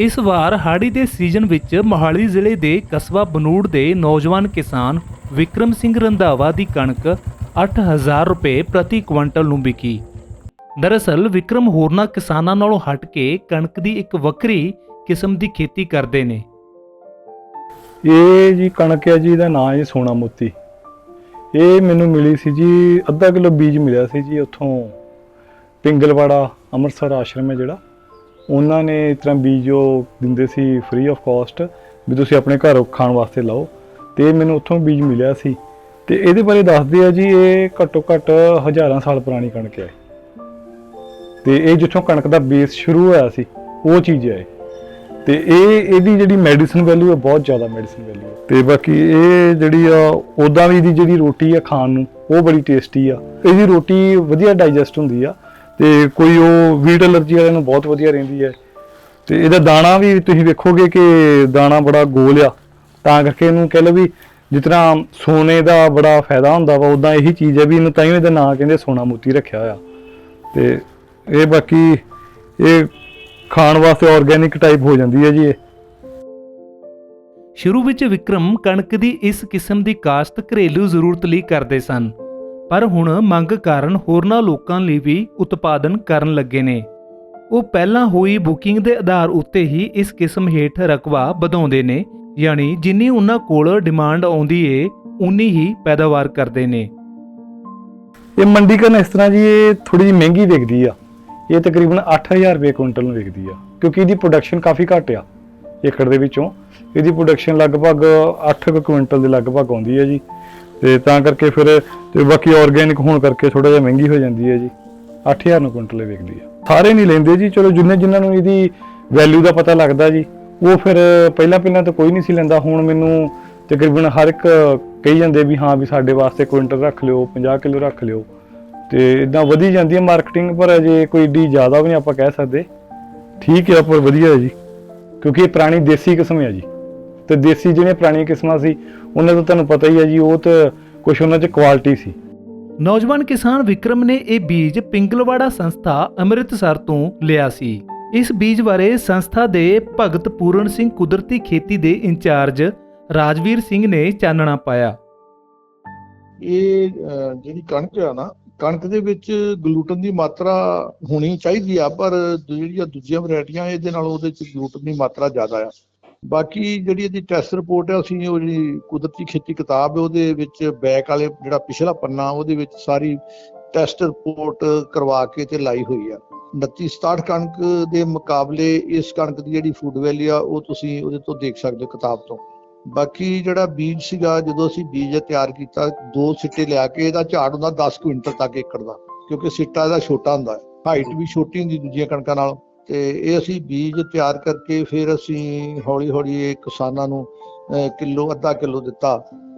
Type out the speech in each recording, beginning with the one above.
ਇਸ ਵਾਰ ਹਾੜੀ ਦੇ ਸੀਜ਼ਨ ਵਿੱਚ ਮੋਹਾਲੀ ਜ਼ਿਲ੍ਹੇ ਦੇ ਕਸਬਾ ਬਨੂੜ ਦੇ ਨੌਜਵਾਨ ਕਿਸਾਨ ਵਿਕਰਮ ਸਿੰਘ ਰੰਧਾਵਾ ਦੀ ਕਣਕ 8000 ਰੁਪਏ ਪ੍ਰਤੀ ਕੁਇੰਟਲ ਨੂੰ ਵਿਕੀ। ਦਰਅਸਲ, ਵਿਕਰਮ ਹੋਰਨਾਂ ਕਿਸਾਨਾਂ ਨਾਲੋਂ ਹਟ ਕੇ ਕਣਕ ਦੀ ਇੱਕ ਵੱਖਰੀ ਕਿਸਮ ਦੀ ਖੇਤੀ ਕਰਦੇ ਨੇ। ਇਹ ਜੀ ਕਣਕ ਹੈ ਜੀ, ਇਹਦਾ ਨਾਂ ਹੈ ਸੋਨਾ ਮੋਤੀ। ਇਹ ਮੈਨੂੰ ਮਿਲੀ ਸੀ ਜੀ, ਅੱਧਾ ਕਿਲੋ ਬੀਜ ਮਿਲਿਆ ਸੀ ਜੀ ਉੱਥੋਂ ਪਿੰਗਲਵਾੜਾ ਅੰਮ੍ਰਿਤਸਰ ਆਸ਼ਰਮ ਹੈ ਜਿਹੜਾ। ਉਹਨਾਂ ਨੇ ਇਸ ਤਰ੍ਹਾਂ ਬੀਜ ਉਹ ਦਿੰਦੇ ਸੀ ਫ੍ਰੀ ਆਫ ਕਾਸਟ ਵੀ ਤੁਸੀਂ ਆਪਣੇ ਘਰ ਖਾਣ ਵਾਸਤੇ ਲਾਓ, ਤੇ ਮੈਨੂੰ ਉੱਥੋਂ ਬੀਜ ਮਿਲਿਆ ਸੀ। ਤੇ ਇਹਦੇ ਬਾਰੇ ਦੱਸਦੇ ਆ ਜੀ, ਇਹ ਘੱਟੋ ਘੱਟ ਹਜ਼ਾਰਾਂ ਸਾਲ ਪੁਰਾਣੀ ਕਣਕ ਹੈ। ਤੇ ਇਹ ਜਿੱਥੋਂ ਕਣਕ ਦਾ ਬੇਸ ਸ਼ੁਰੂ ਹੋਇਆ ਸੀ, ਉਹ ਚੀਜ਼ ਹੈ ਇਹ। ਤੇ ਇਹ, ਇਹਦੀ ਜਿਹੜੀ ਮੈਡੀਸਨ ਵੈਲਿਊ ਹੈ, ਬਹੁਤ ਜ਼ਿਆਦਾ ਮੈਡੀਸਨ ਵੈਲਿਊ ਹੈ। ਤੇ ਬਾਕੀ ਇਹ ਜਿਹੜੀ ਆ ਉਦਾਂ ਵੀ ਦੀ ਜਿਹੜੀ ਰੋਟੀ ਆ ਖਾਣ ਨੂੰ, ਉਹ ਬੜੀ ਟੇਸਟੀ ਆ। ਇਹਦੀ ਰੋਟੀ ਵਧੀਆ ਡਾਈਜੈਸਟ ਹੁੰਦੀ ਆ। ਤੇ ਕੋਈ ਉਹ ਵੀਟ ਅਲਰਜੀ ਵਾਲਿਆਂ ਨੂੰ ਬਹੁਤ ਵਧੀਆ ਰਹਿੰਦੀ ਹੈ। ਤੇ ਇਹਦਾ ਦਾਣਾ ਵੀ ਤੁਸੀਂ ਵੇਖੋਗੇ ਕਿ ਦਾਣਾ ਬੜਾ ਗੋਲ ਆ। ਤਾਂ ਕਰਕੇ ਇਹਨੂੰ ਕਹਿ ਲਓ ਵੀ ਜਿਸ ਤਰ੍ਹਾਂ ਸੋਨੇ ਦਾ ਬੜਾ ਫਾਇਦਾ ਹੁੰਦਾ ਵਾ ਉਦਾਂ ਇਹੀ ਚੀਜ਼ ਹੈ ਵੀ ਇਹਨੂੰ ਤਾਂ ਹੀ ਇਹਦਾ ਨਾਂ ਕਹਿੰਦੇ ਸੋਨਾ ਮੋਤੀ ਰੱਖਿਆ ਹੋਇਆ। ਤੇ ਇਹ ਬਾਕੀ ਇਹ ਖਾਣ ਵਾਸਤੇ ਆਰਗੇਨਿਕ ਟਾਈਪ ਹੋ ਜਾਂਦੀ ਹੈ ਜੀ ਇਹ। ਸ਼ੁਰੂ ਵਿੱਚ ਵਿਕਰਮ ਕਣਕ ਦੀ ਇਸ ਕਿਸਮ ਦੀ ਕਾਸ਼ਤ ਘਰੇਲੂ ਜ਼ਰੂਰਤ ਲਈ ਕਰਦੇ ਸਨ। ਪਰ ਹੁਣ ਮੰਗ ਕਾਰਨ ਹੋਰਨਾਂ ਲੋਕਾਂ ਲਈ ਵੀ ਉਤਪਾਦਨ ਕਰਨ ਲੱਗੇ ਨੇ। ਉਹ ਪਹਿਲਾਂ ਹੋਈ ਬੁਕਿੰਗ ਦੇ ਆਧਾਰ ਉੱਤੇ ਹੀ ਇਸ ਕਿਸਮ ਹੇਠ ਰਕਬਾ ਵਧਾਉਂਦੇ ਨੇ, ਯਾਨੀ ਜਿੰਨੀ ਉਹਨਾਂ ਕੋਲ ਡਿਮਾਂਡ ਆਉਂਦੀ ਏ, ਉਨੀ ਹੀ ਪੈਦਾਵਾਰ ਕਰਦੇ ਨੇ। ਇਹ ਮੰਡੀਕਰਨ ਇਸ ਤਰ੍ਹਾਂ ਜੀ, ਇਹ ਥੋੜੀ ਜਿਹੀ ਮਹਿੰਗੀ ਵਿਕਦੀ ਆ। ਇਹ ਤਕਰੀਬਨ 8000 ਰੁਪਏ ਕੁਇੰਟਲ ਨੂੰ ਵਿਕਦੀ ਆ, ਕਿਉਂਕਿ ਇਹਦੀ ਪ੍ਰੋਡਕਸ਼ਨ ਕਾਫੀ ਘੱਟ ਆ, ਏਕੜ ਦੇ ਵਿੱਚੋਂ। ਇਹਦੀ ਪ੍ਰੋਡਕਸ਼ਨ ਲਗਭਗ 8 ਕੁਇੰਟਲ ਦੇ ਲਗਭਗ ਆਉਂਦੀ ਹੈ ਜੀ। ਤੇ ਤਾਂ ਕਰਕੇ ਫਿਰ ਤੇ ਬਾਕੀ ਆਰਗੇਨਿਕ ਹੋਣ ਕਰਕੇ ਥੋੜਾ ਜਿਹਾ ਮਹਿੰਗੀ ਹੋ ਜਾਂਦੀ ਹੈ ਜੀ। 8000 ਨੂੰ ਕੁਇੰਟਲ ਵਿਕਦੀ ਹੈ। ਸਾਰੇ ਨਹੀਂ ਲੈਂਦੇ ਜੀ, ਚਲੋ ਜਿੰਨੇ ਜਿਨ੍ਹਾਂ ਨੂੰ ਇਹਦੀ ਵੈਲਿਊ ਦਾ ਪਤਾ ਲੱਗਦਾ ਜੀ, ਉਹ ਫਿਰ ਪਹਿਲਾਂ ਪਹਿਲਾਂ ਤਾਂ ਕੋਈ ਨਹੀਂ ਸੀ ਲੈਂਦਾ। ਹੁਣ ਮੈਨੂੰ ਤਕਰੀਬਨ ਹਰ ਇੱਕ ਕਹੀ ਜਾਂਦੇ ਵੀ ਹਾਂ ਵੀ ਸਾਡੇ ਵਾਸਤੇ ਕੁਇੰਟਲ ਰੱਖ ਲਿਓ 50 ਕਿਲੋ ਰੱਖ ਲਿਓ। ਤੇ ਇਦਾਂ ਵਧੀ ਜਾਂਦੀ ਹੈ ਮਾਰਕੀਟਿੰਗ ਪਰ ਅਜੇ ਕੋਈ ਏਡੀ ਜ਼ਿਆਦਾ ਵੀ ਨਹੀਂ ਆਪਾਂ ਕਹਿ ਸਕਦੇ। ਠੀਕ ਹੈ, ਪਰ ਵਧੀਆ ਹੈ ਜੀ, ਕਿਉਂਕਿ ਇਹ ਪੁਰਾਣੀ ਦੇਸੀ ਕਿਸਮ ਹੈ ਜੀ। ਤੇ ਦੇਸੀ ਜਿਹੜੀਆਂ ਪੁਰਾਣੀਆਂ ਕਿਸਮਾਂ ਸੀ ਉਹਨਾਂ ਦਾ ਤੁਹਾਨੂੰ ਪਤਾ ਹੀ ਹੈ ਜੀ ਉਹ ਤਾਂ ਕੁਝ ਉਹਨਾਂ 'ਚ ਕੁਆਲਿਟੀ ਸੀ। ਨੌਜਵਾਨ ਕਿਸਾਨ ਵਿਕਰਮ ਨੇ ਇਹ ਬੀਜ ਪਿੰਗਲਵਾੜਾ ਸੰਸਥਾ ਅੰਮ੍ਰਿਤਸਰ ਤੋਂ ਲਿਆ ਸੀ। ਇਸ ਬੀਜ ਬਾਰੇ ਸੰਸਥਾ ਦੇ ਭਗਤ ਪੂਰਨ ਸਿੰਘ ਕੁਦਰਤੀ ਖੇਤੀ ਦੇ ਇੰਚਾਰਜ ਰਾਜਵੀਰ ਸਿੰਘ ਨੇ ਚਾਨਣਾ ਪਾਇਆ। ਇਹ ਜਿਹੜੀ ਕਣਕ ਆ ਨਾ ਕਣਕ ਦੇ ਵਿੱਚ ਗਲੂਟਨ ਦੀ ਮਾਤਰਾ ਹੋਣੀ ਚਾਹੀਦੀ ਆ ਪਰ ਜਿਹੜੀਆਂ ਦੂਜੀਆਂ ਵੈਰਾਈਟੀਆਂ ਇਹਦੇ ਨਾਲ ਉਹਦੇ ਚ ਗਲੂਟਨ ਦੀ ਮਾਤਰਾ ਜ਼ਿਆਦਾ ਆ। ਬਾਕੀ ਜਿਹੜੀ ਇਹਦੀ ਟੈਸਟ ਰਿਪੋਰਟ ਹੈ ਅਸੀਂ ਉਹ ਜਿਹੜੀ ਕੁਦਰਤੀ ਖੇਤੀ ਕਿਤਾਬ ਹੈ ਉਹਦੇ ਵਿੱਚ ਬੈਕ ਵਾਲੇ ਜਿਹੜਾ ਪਿਛਲਾ ਪੰਨਾ, ਉਹਦੇ ਵਿੱਚ ਸਾਰੀ ਟੈਸਟ ਰਿਪੋਰਟ ਕਰਵਾ ਕੇ ਤੇ ਲਾਈ ਹੋਈ ਆ। 29 67 ਕਣਕ ਦੇ ਮੁਕਾਬਲੇ ਇਸ ਕਣਕ ਦੀ ਜਿਹੜੀ ਫੂਡ ਵੈਲਿਊ ਆ, ਉਹ ਤੁਸੀਂ ਉਹਦੇ ਤੋਂ ਦੇਖ ਸਕਦੇ ਹੋ ਕਿਤਾਬ ਤੋਂ। ਬਾਕੀ ਜਿਹੜਾ ਬੀਜ ਸੀਗਾ, ਜਦੋਂ ਅਸੀਂ ਬੀਜ ਤਿਆਰ ਕੀਤਾ, ਦੋ ਸਿੱਟੇ ਲਿਆ ਕੇ ਇਹਦਾ ਝਾੜ ਹੁੰਦਾ 10 ਕੁਇੰਟਲ ਤੱਕ ਏਕੜ ਦਾ, ਕਿਉਂਕਿ ਸਿੱਟਾ ਇਹਦਾ ਛੋਟਾ ਹੁੰਦਾ ਹਾਈਟ ਵੀ ਛੋਟੀ ਹੁੰਦੀ ਦੂਜੀਆਂ ਕਣਕਾਂ ਨਾਲੋਂ। ਤੇ ਇਹ ਅਸੀਂ ਬੀਜ ਤਿਆਰ ਕਰਕੇ ਫਿਰ ਅਸੀਂ ਹੌਲੀ ਹੌਲੀ ਇਹ ਕਿਸਾਨਾਂ ਨੂੰ ਅਹ, ਕਿਲੋ ਅੱਧਾ ਕਿਲੋ ਦਿੱਤਾ।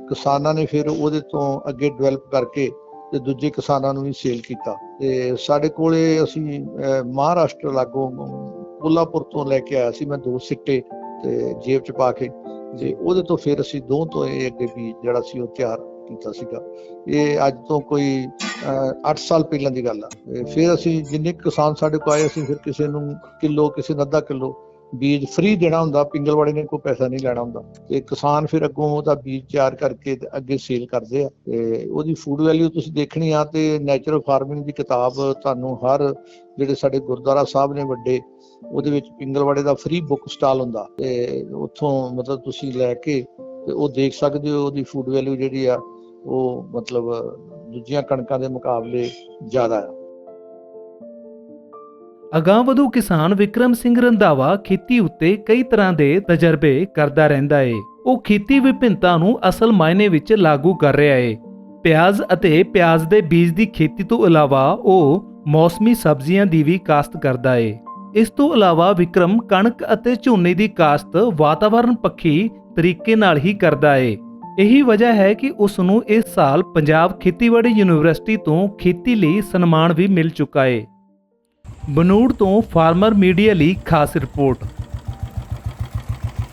ਕਿਸਾਨਾਂ ਨੇ ਫਿਰ ਉਹਦੇ ਤੋਂ ਅੱਗੇ ਡਿਵੈਲਪ ਕਰਕੇ ਤੇ ਦੂਜੇ ਕਿਸਾਨਾਂ ਨੂੰ ਵੀ ਸੇਲ ਕੀਤਾ। ਤੇ ਸਾਡੇ ਕੋਲੇ ਅਸੀਂ ਮਹਾਰਾਸ਼ਟਰ ਲਾਗੋਂ ਕੋਲਾਪੁਰ ਤੋਂ ਲੈ ਕੇ ਆਇਆ ਸੀ ਮੈਂ ਦੋ ਸਿੱਟੇ ਤੇ ਜੇਬ ਚ ਪਾ ਕੇ। ਤੇ ਉਹਦੇ ਤੋਂ ਫਿਰ ਅਸੀਂ ਦੋ ਤੋਂ ਇਹ ਅੱਗੇ ਵੀ ਜਿਹੜਾ ਸੀ ਉਹ ਤਿਆਰ ਕੀਤਾ ਸੀਗਾ। ਇਹ ਅੱਜ ਤੋਂ ਕੋਈ 8 ਸਾਲ ਪਹਿਲਾਂ ਦੀ ਗੱਲ ਆ। ਤੇ ਫਿਰ ਅਸੀਂ ਜਿੰਨੇ ਕਿਸਾਨ ਸਾਡੇ ਕੋਲ ਆਏ, ਅਸੀਂ ਫਿਰ ਕਿਸੇ ਨੂੰ ਕਿਲੋ, ਕਿਸੇ ਨੂੰ ਅੱਧਾ ਕਿਲੋ ਬੀਜ ਫ੍ਰੀ ਦੇਣਾ ਹੁੰਦਾ। ਪਿੰਗਲਵਾੜੇ ਨੇ ਕੋਈ ਪੈਸਾ ਨਹੀਂ ਲੈਣਾ ਹੁੰਦਾ। ਤੇ ਕਿਸਾਨ ਫਿਰ ਅੱਗੋਂ ਉਹਦਾ ਬੀਜ ਤਿਆਰ ਕਰਕੇ ਅੱਗੇ ਸੇਲ ਕਰਦੇ ਆ। ਤੇ ਉਹਦੀ ਫੂਡ ਵੈਲਿਊ ਤੁਸੀਂ ਦੇਖਣੀ ਆ ਤੇ ਨੈਚੁਰਲ ਫਾਰਮਿੰਗ ਦੀ ਕਿਤਾਬ ਤੁਹਾਨੂੰ ਹਰ ਜਿਹੜੇ ਸਾਡੇ ਗੁਰਦੁਆਰਾ ਸਾਹਿਬ ਨੇ ਵੱਡੇ, ਉਹਦੇ ਵਿੱਚ ਪਿੰਗਲਵਾੜੇ ਦਾ ਫ੍ਰੀ ਬੁੱਕ ਸਟਾਲ ਹੁੰਦਾ। ਤੇ ਉੱਥੋਂ ਮਤਲਬ ਤੁਸੀਂ ਲੈ ਕੇ ਤੇ ਉਹ ਦੇਖ ਸਕਦੇ ਹੋ, ਉਹਦੀ ਫੂਡ ਵੈਲਿਊ ਜਿਹੜੀ ਆ, ਉਹ ਮਤਲਬ ਦੂਜੀਆਂ ਕਣਕਾਂ ਦੇ ਮੁਕਾਬਲੇ ਜ਼ਿਆਦਾ ਆ। ਅਗਾਂਹਵਧੂ ਕਿਸਾਨ ਵਿਕਰਮ ਸਿੰਘ ਰੰਧਾਵਾ ਖੇਤੀ ਉੱਤੇ ਕਈ ਤਰ੍ਹਾਂ ਦੇ ਤਜਰਬੇ ਕਰਦਾ ਰਹਿੰਦਾ ਏ। ਉਹ ਖੇਤੀ ਵਿਭਿੰਨਤਾ ਨੂੰ ਅਸਲ ਮਾਇਨੇ ਵਿੱਚ ਲਾਗੂ ਕਰ ਰਿਹਾ ਏ। ਪਿਆਜ਼ ਅਤੇ ਪਿਆਜ਼ ਦੇ ਬੀਜ ਦੀ ਖੇਤੀ ਤੋਂ ਇਲਾਵਾ ਉਹ ਮੌਸਮੀ ਸਬਜ਼ੀਆਂ ਦੀ ਵੀ ਕਾਸ਼ਤ ਕਰਦਾ ਏ। ਇਸ ਤੋਂ ਇਲਾਵਾ ਵਿਕਰਮ ਕਣਕ ਅਤੇ ਝੋਨੇ ਦੀ ਕਾਸ਼ਤ ਵਾਤਾਵਰਣ ਪੱਖੀ ਤਰੀਕੇ ਨਾਲ ਹੀ ਕਰਦਾ ਏ। ਇਹੀ ਵਜ੍ਹਾ ਹੈ ਕਿ ਉਸ ਨੂੰ ਇਸ ਸਾਲ ਪੰਜਾਬ ਖੇਤੀਬਾੜੀ ਯੂਨੀਵਰਸਿਟੀ ਤੋਂ ਖੇਤੀ ਲਈ ਸਨਮਾਨ ਵੀ ਮਿਲ ਚੁੱਕਾ ਏ। ਬਨੂੜ ਤੋਂ ਫਾਰਮਰ ਮੀਡੀਆ ਲਈ ਖਾਸ ਰਿਪੋਰਟ।